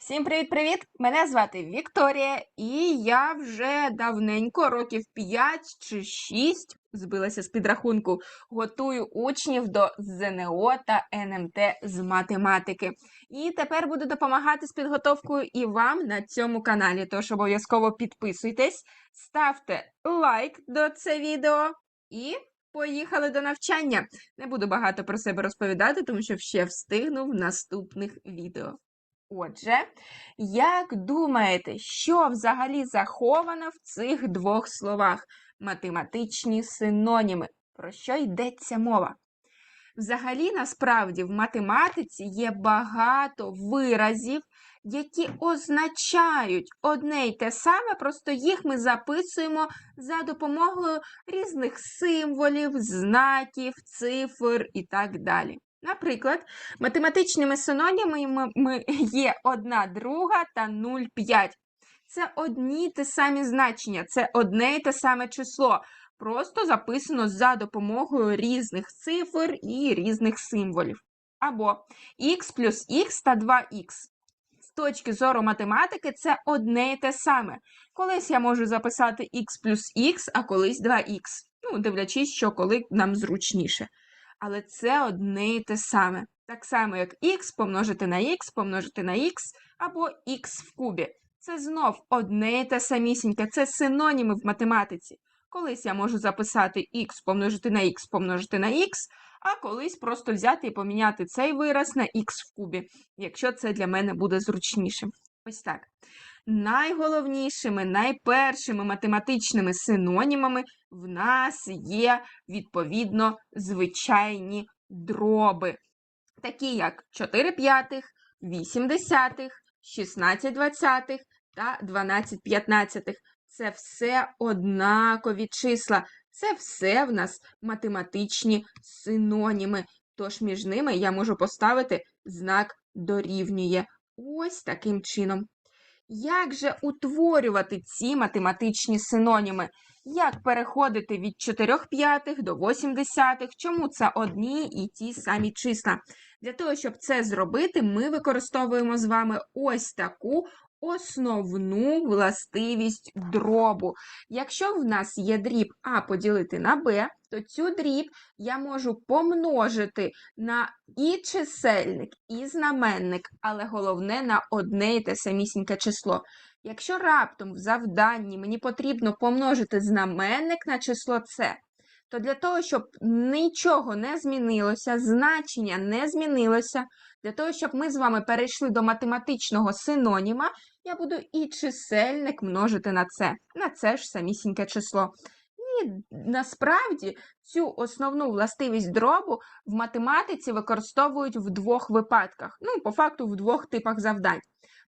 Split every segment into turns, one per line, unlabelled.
Всім привіт-привіт! Мене звати Вікторія, і я вже давненько, років 5 чи 6, збилася з підрахунку, готую учнів до ЗНО та НМТ з математики. І тепер буду допомагати з підготовкою і вам на цьому каналі. Тож обов'язково підписуйтесь, ставте лайк до це відео і. Поїхали до навчання. Не буду багато про себе розповідати, тому що ще встигну в наступних відео. Отже, як думаєте, що взагалі заховано в цих двох словах? Математичні синоніми. Про що йдеться мова? Взагалі, насправді, в математиці є багато виразів, які означають одне й те саме, просто їх ми записуємо за допомогою різних символів, знаків, цифр і так далі. Наприклад, математичними синонімами є 1 друга та 0,5. Це одні те самі значення, це одне й те саме число, просто записано за допомогою різних цифр і різних символів. Або х плюс х та 2х. З точки зору математики, це одне й те саме. Колись я можу записати х плюс х, а колись 2х. Ну, дивлячись, що коли нам зручніше але це одне і те саме. Так само, як х помножити на х, помножити на х або х в кубі. Це знов одне і те самісіньке, це синоніми в математиці. Колись я можу записати х помножити на х помножити на х, а колись просто взяти і поміняти цей вираз на х в кубі, якщо це для мене буде зручніше. Ось так. Найголовнішими, найпершими математичними синонімами в нас є, відповідно, звичайні дроби, такі як 4 п'ятих, 8 десятих, 16 двадцятих та 12 п'ятнадцятих. Це все однакові числа, це все в нас математичні синоніми. Тож між ними я можу поставити знак дорівнює. Ось таким чином. Як же утворювати ці математичні синоніми? Як переходити від 4 п'ятих до 8 десятих? Чому це одні і ті самі числа? Для того, щоб це зробити, ми використовуємо з вами ось таку основну властивість дробу. Якщо в нас є дріб А поділити на Б, то цю дріб я можу помножити на і чисельник, і знаменник, але головне на одне і те самісіньке число. Якщо раптом в завданні мені потрібно помножити знаменник на число С, то для того, щоб нічого не змінилося, значення не змінилося, для того, щоб ми з вами перейшли до математичного синоніма, я буду і чисельник множити на це, на це ж самісіньке число. І насправді цю основну властивість дробу в математиці використовують в двох випадках, ну, по факту, в двох типах завдань.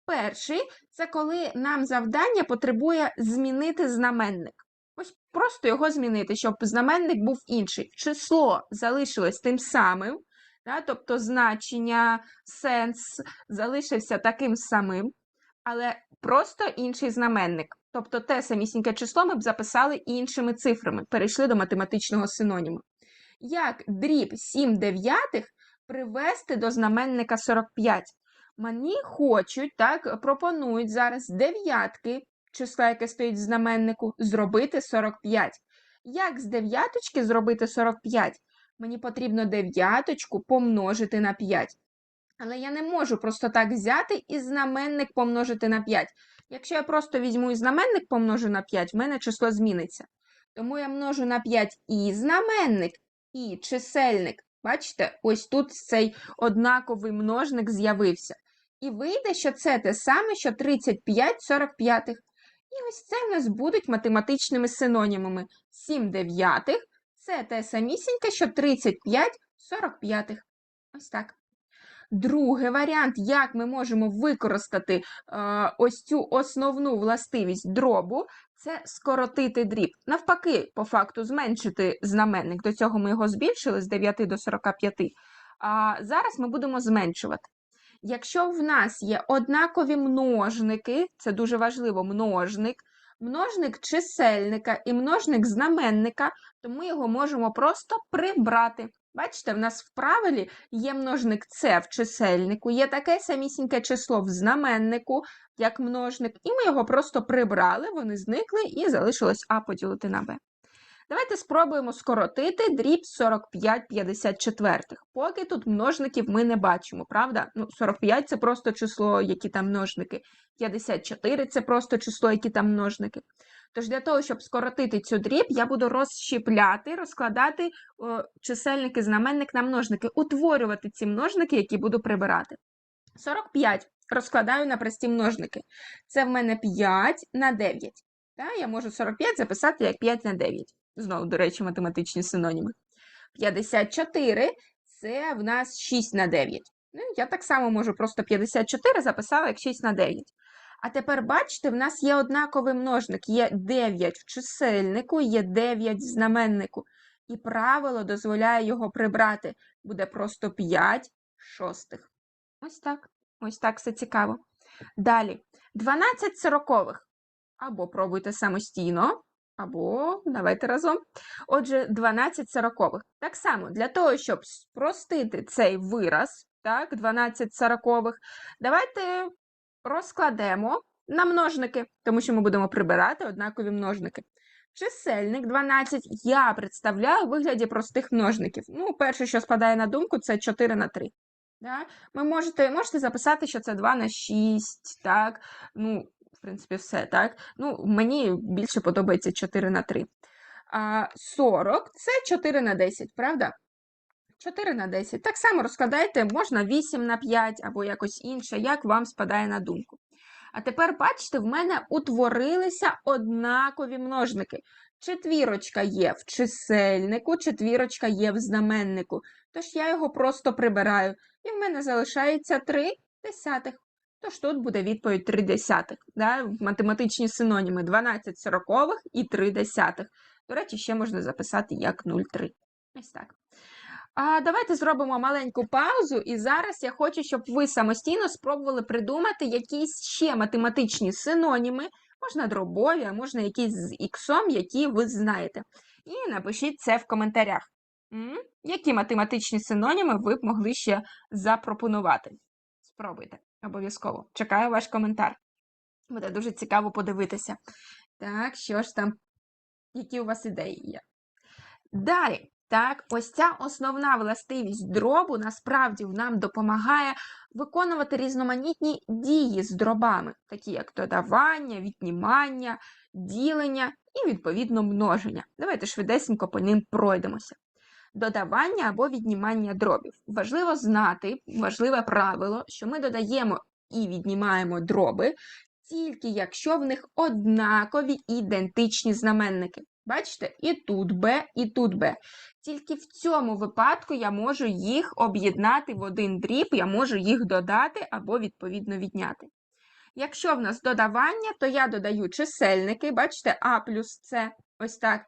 Перший це коли нам завдання потребує змінити знаменник. Ось просто його змінити, щоб знаменник був інший. Число залишилось тим самим, да, тобто значення, сенс залишився таким самим, але просто інший знаменник. Тобто те самісіньке число ми б записали іншими цифрами, перейшли до математичного синоніму. Як дріб 7 дев'ятих привести до знаменника 45? Мені хочуть, так, пропонують зараз дев'ятки, числа, яке стоїть в знаменнику, зробити 45. Як з дев'яточки зробити 45? Мені потрібно дев'яточку помножити на 5. Але я не можу просто так взяти і знаменник помножити на 5. Якщо я просто візьму і знаменник помножу на 5, в мене число зміниться. Тому я множу на 5 і знаменник, і чисельник. Бачите, ось тут цей однаковий множник з'явився. І вийде, що це те саме, що 35 45. І ось це в нас будуть математичними синонімами. 7 дев'ятих це те самісіньке, що 35 45. Ось так. Другий варіант, як ми можемо використати е, ось цю основну властивість дробу, це скоротити дріб. Навпаки, по факту, зменшити знаменник. До цього ми його збільшили з 9 до 45. А зараз ми будемо зменшувати. Якщо в нас є однакові множники, це дуже важливо множник, множник чисельника і множник знаменника, то ми його можемо просто прибрати. Бачите, в нас в правилі є множник С в чисельнику, є таке самісіньке число в знаменнику, як множник, і ми його просто прибрали, вони зникли і залишилось А поділити на Б. Давайте спробуємо скоротити дріб 45 54. Поки тут множників ми не бачимо, правда? Ну, 45 це просто число, які там множники. 54 це просто число, які там множники. Тож для того, щоб скоротити цю дріб, я буду розщіпляти, розкладати о, чисельник і знаменник на множники, утворювати ці множники, які буду прибирати. 45 розкладаю на прості множники. Це в мене 5 на 9. Та, я можу 45 записати як 5 на 9. Знову, до речі, математичні синоніми. 54 це в нас 6 на 9. Ну, я так само можу просто 54 записала як 6 на 9. А тепер, бачите, в нас є однаковий множник, є 9 в чисельнику, є 9 в знаменнику. І правило дозволяє його прибрати. Буде просто 5 шостих. Ось так. Ось так все цікаво. Далі. 12 сорокових. Або пробуйте самостійно, або давайте разом. Отже, 12 сорокових. Так само, для того, щоб спростити цей вираз, так, 12 сорокових, давайте розкладемо на множники, тому що ми будемо прибирати однакові множники. Чисельник 12 я представляю у вигляді простих множників. Ну, перше, що спадає на думку, це 4 на 3. Да? Ви можете можете записати, що це 2 на 6, так? Ну, в принципі, все, так? Ну, Мені більше подобається 4 на 3. А 40 це 4 на 10, правда? 4 на 10. Так само розкладайте, можна 8 на 5 або якось інше, як вам спадає на думку. А тепер, бачите, в мене утворилися однакові множники. Четвірочка є в чисельнику, четвірочка є в знаменнику. Тож я його просто прибираю. І в мене залишається 3 десятих. Тож тут буде відповідь 3 десятих. Да? Математичні синоніми 12 сорокових і 3 десятих. До речі, ще можна записати як 0,3. Ось так. А Давайте зробимо маленьку паузу, і зараз я хочу, щоб ви самостійно спробували придумати якісь ще математичні синоніми, можна дробові, а можна якісь з іксом, які ви знаєте. І напишіть це в коментарях. Які математичні синоніми ви б могли ще запропонувати? Спробуйте, обов'язково. Чекаю ваш коментар. Буде дуже цікаво подивитися. Так, що ж там, які у вас ідеї є? Далі. Так, ось ця основна властивість дробу насправді нам допомагає виконувати різноманітні дії з дробами, такі як додавання, віднімання, ділення і, відповідно, множення. Давайте швидесенько по ним пройдемося. Додавання або віднімання дробів. Важливо знати, важливе правило, що ми додаємо і віднімаємо дроби, тільки якщо в них однакові ідентичні знаменники. Бачите, і тут Б, і тут Б. Тільки в цьому випадку я можу їх об'єднати в один дріб, я можу їх додати або, відповідно, відняти. Якщо в нас додавання, то я додаю чисельники, бачите, А плюс С, ось так.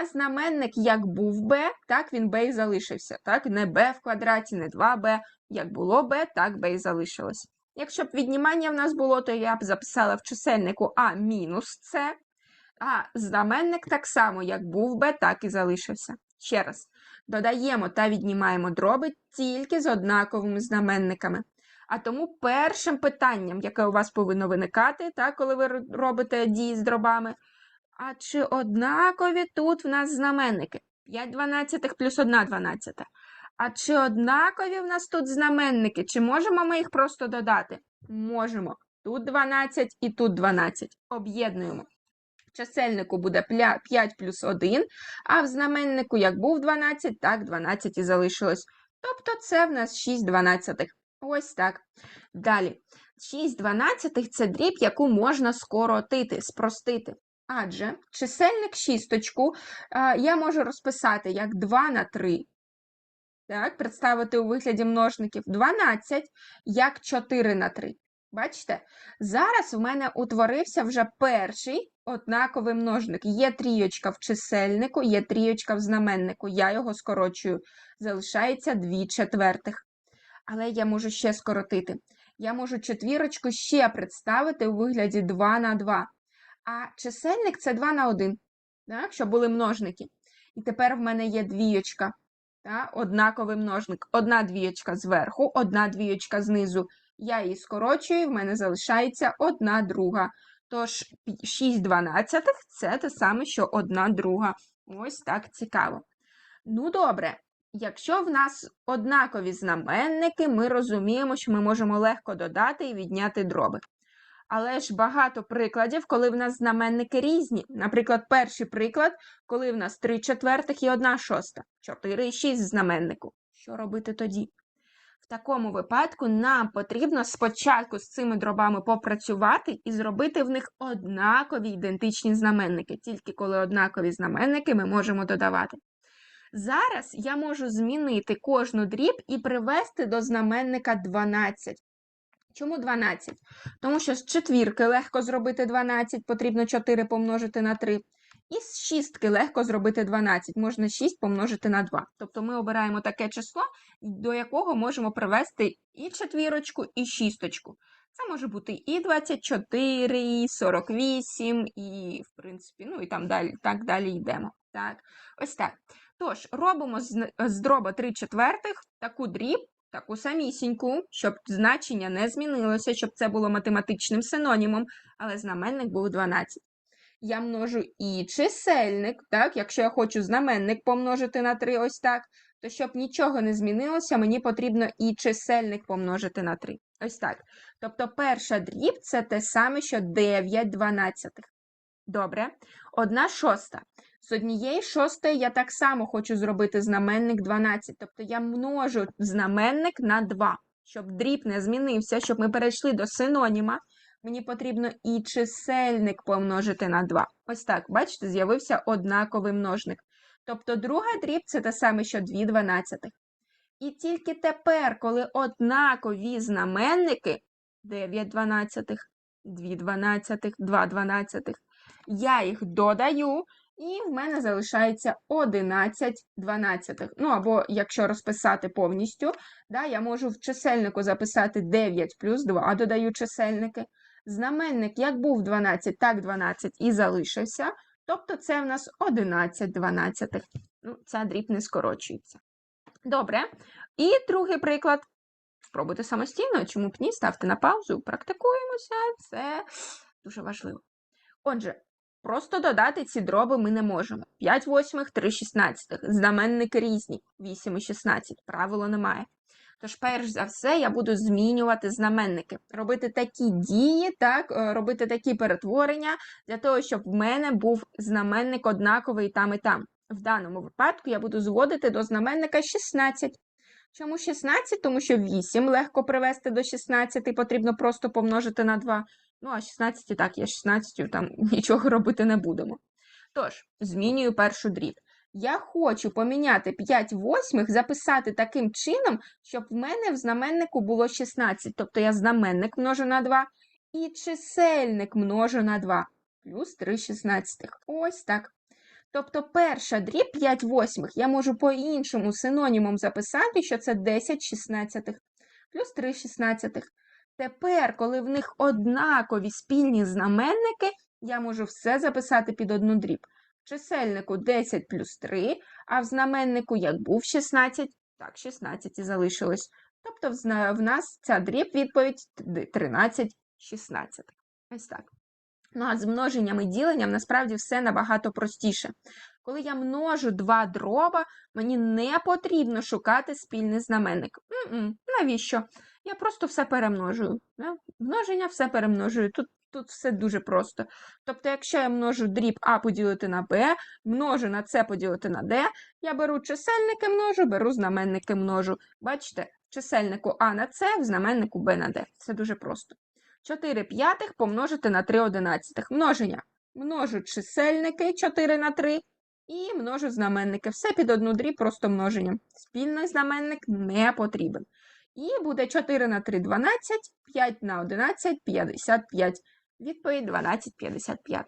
А знаменник, як був Б, так він Б і залишився. Так, Не Б в квадраті, не 2Б. Як було Б, так Б і залишилось. Якщо б віднімання в нас було, то я б записала в чисельнику А мінус С. А знаменник так само, як був би, так і залишився. Ще раз, додаємо та віднімаємо дроби тільки з однаковими знаменниками. А тому першим питанням, яке у вас повинно виникати, так, коли ви робите дії з дробами, а чи однакові тут в нас знаменники? 5 дванадцятих плюс 1 дванадцята. А чи однакові в нас тут знаменники? Чи можемо ми їх просто додати? Можемо. Тут 12 і тут 12. Об'єднуємо чисельнику буде 5 плюс 1, а в знаменнику як був 12, так 12 і залишилось. Тобто це в нас 6 дванадцятих. Ось так. Далі. 6 дванадцятих – це дріб, яку можна скоротити, спростити. Адже чисельник шісточку я можу розписати як 2 на 3. Так, Представити у вигляді множників 12 як 4 на 3. Бачите? Зараз в мене утворився вже перший однаковий множник. Є трійочка в чисельнику, є трійочка в знаменнику. Я його скорочую. Залишається 2 четвертих. Але я можу ще скоротити. Я можу четвірочку ще представити у вигляді 2 на 2. А чисельник це 2 на 1, так, щоб були множники. І тепер в мене є двійочка. Та, однаковий множник. Одна двієчка зверху, одна двієчка знизу. Я її скорочую, в мене залишається одна друга. Тож 6 дванадцятих це те саме, що одна друга. Ось так цікаво. Ну, добре. Якщо в нас однакові знаменники, ми розуміємо, що ми можемо легко додати і відняти дроби. Але ж багато прикладів, коли в нас знаменники різні. Наприклад, перший приклад, коли в нас 3 четвертих і 1 шоста, 4 і 6 в знаменнику. Що робити тоді? В такому випадку нам потрібно спочатку з цими дробами попрацювати і зробити в них однакові ідентичні знаменники. Тільки коли однакові знаменники ми можемо додавати. Зараз я можу змінити кожну дріб і привести до знаменника 12. Чому 12? Тому що з четвірки легко зробити 12, потрібно 4 помножити на 3. І з шістки легко зробити 12, можна 6 помножити на 2. Тобто ми обираємо таке число, до якого можемо привести і четвірочку, і шісточку. Це може бути і 24, і 48, і, в принципі, ну і там далі, так далі йдемо. Так, ось так. Тож, робимо з, з дроба 3 четвертих таку дріб, таку самісіньку, щоб значення не змінилося, щоб це було математичним синонімом, але знаменник був 12. Я множу і чисельник, так, якщо я хочу знаменник помножити на 3 ось так, то щоб нічого не змінилося, мені потрібно і чисельник помножити на 3. Ось так. Тобто перша дріб це те саме, що 9 дванадцятих. Добре. Одна шоста. З однієї шостої я так само хочу зробити знаменник 12. Тобто я множу знаменник на 2. Щоб дріб не змінився, щоб ми перейшли до синоніма, мені потрібно і чисельник помножити на 2. Ось так, бачите, з'явився однаковий множник. Тобто друга дріб це те саме, що 2 дванадцятих. І тільки тепер, коли однакові знаменники 9 дванадцятих, 2 дванадцятих, 2 дванадцятих, я їх додаю, і в мене залишається 11 дванадцятих. Ну, або якщо розписати повністю, да, я можу в чисельнику записати 9 плюс 2, додаю чисельники. Знаменник як був 12, так 12 і залишився. Тобто це в нас 11 дванадцятих. Ну, ця дріб не скорочується. Добре. І другий приклад. Спробуйте самостійно, чому б ні, ставте на паузу, практикуємося, це дуже важливо. Отже, просто додати ці дроби ми не можемо. 5 восьмих, 3 шістнадцятих. Знаменники різні, 8 і 16, правило немає. Тож, перш за все, я буду змінювати знаменники, робити такі дії, так, е, робити такі перетворення для того, щоб в мене був знаменник однаковий там і там. В даному випадку я буду зводити до знаменника 16. Чому 16? Тому що 8 легко привести до 16, потрібно просто помножити на 2. Ну, а 16 так, є 16, там нічого робити не будемо. Тож, змінюю першу дріб. Я хочу поміняти 5 восьмих, записати таким чином, щоб в мене в знаменнику було 16. Тобто я знаменник множу на 2 і чисельник множу на 2. Плюс 3 шістнадцятих. Ось так. Тобто перша дріб 5 восьмих я можу по-іншому синонімом записати, що це 10 шістнадцятих плюс 3 шістнадцятих. Тепер, коли в них однакові спільні знаменники, я можу все записати під одну дріб. В чисельнику 10 плюс 3, а в знаменнику як був 16, так 16 і залишилось. Тобто в нас ця дріб відповідь 13 16. Ось так. Ну, а з множенням і діленням насправді все набагато простіше. Коли я множу два дроба, мені не потрібно шукати спільний знаменник. М-м, навіщо? Я просто все перемножую. Множення все перемножую. Тут, тут все дуже просто. Тобто, якщо я множу дріб А поділити на Б, множу на С поділити на Д, я беру чисельники множу, беру знаменники множу. Бачите, чисельнику А на С, в знаменнику Б на Д. Це дуже просто. 4 п'ятих помножити на 3 одинадцятих. Множення. Множу чисельники 4 на 3 і множу знаменники. Все під одну дріб, просто множенням. Спільний знаменник не потрібен. І буде 4 на 3 12, 5 на 11 55. Відповідь 12 55.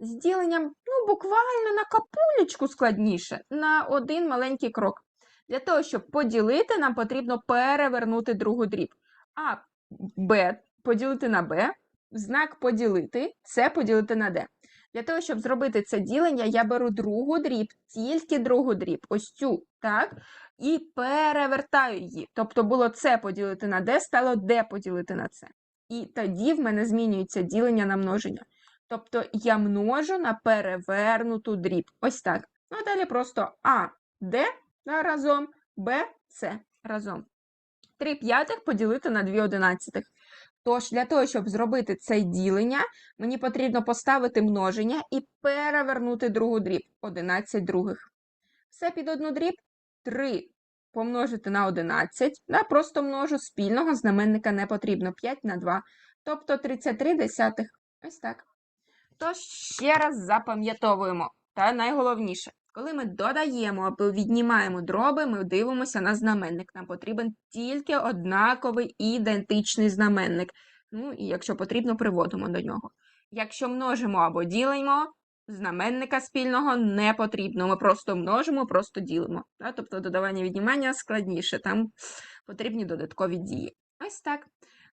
З діленням, ну, буквально на капулечку складніше, на один маленький крок. Для того, щоб поділити, нам потрібно перевернути другу дріб. А Б поділити на Б, знак поділити, С поділити на Д. Для того, щоб зробити це ділення, я беру другу дріб, тільки другу дріб, ось цю, так? І перевертаю її. Тобто було це поділити на d, стало d поділити на це. І тоді в мене змінюється ділення на множення. Тобто я множу на перевернуту дріб. Ось так. Ну, а далі просто А, Д разом, Б, С разом. 3 п'ятих поділити на 2 одинадцятих. Тож, для того, щоб зробити це ділення, мені потрібно поставити множення і перевернути другу дріб 11 других. Все під одну дріб 3 помножити на 11. Да, просто множу спільного знаменника не потрібно 5 на 2. Тобто 33 десятих. Ось так. Тож ще раз запам'ятовуємо. Та найголовніше, коли ми додаємо або віднімаємо дроби, ми дивимося на знаменник. Нам потрібен тільки однаковий ідентичний знаменник. Ну і якщо потрібно, приводимо до нього. Якщо множимо або ділимо, знаменника спільного не потрібно. Ми просто множимо, просто ділимо. Тобто додавання віднімання складніше, там потрібні додаткові дії. Ось так.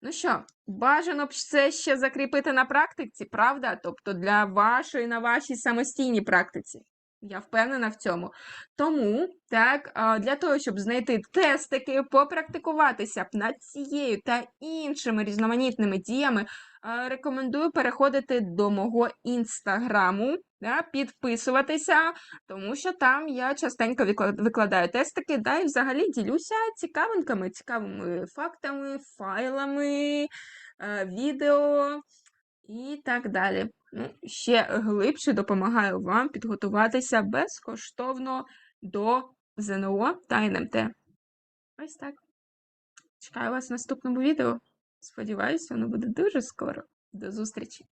Ну що, бажано б це ще закріпити на практиці, правда? Тобто для вашої на вашій самостійній практиці. Я впевнена в цьому. Тому, так, для того, щоб знайти тестики, попрактикуватися над цією та іншими різноманітними діями, рекомендую переходити до мого інстаграму, да, підписуватися, тому що там я частенько викладаю тестики, да, і взагалі ділюся цікавинками, цікавими фактами, файлами, відео і так далі. Ну, ще глибше допомагаю вам підготуватися безкоштовно до ЗНО та НМТ. Ось так. Чекаю вас в наступному відео. Сподіваюся, воно буде дуже скоро. До зустрічі!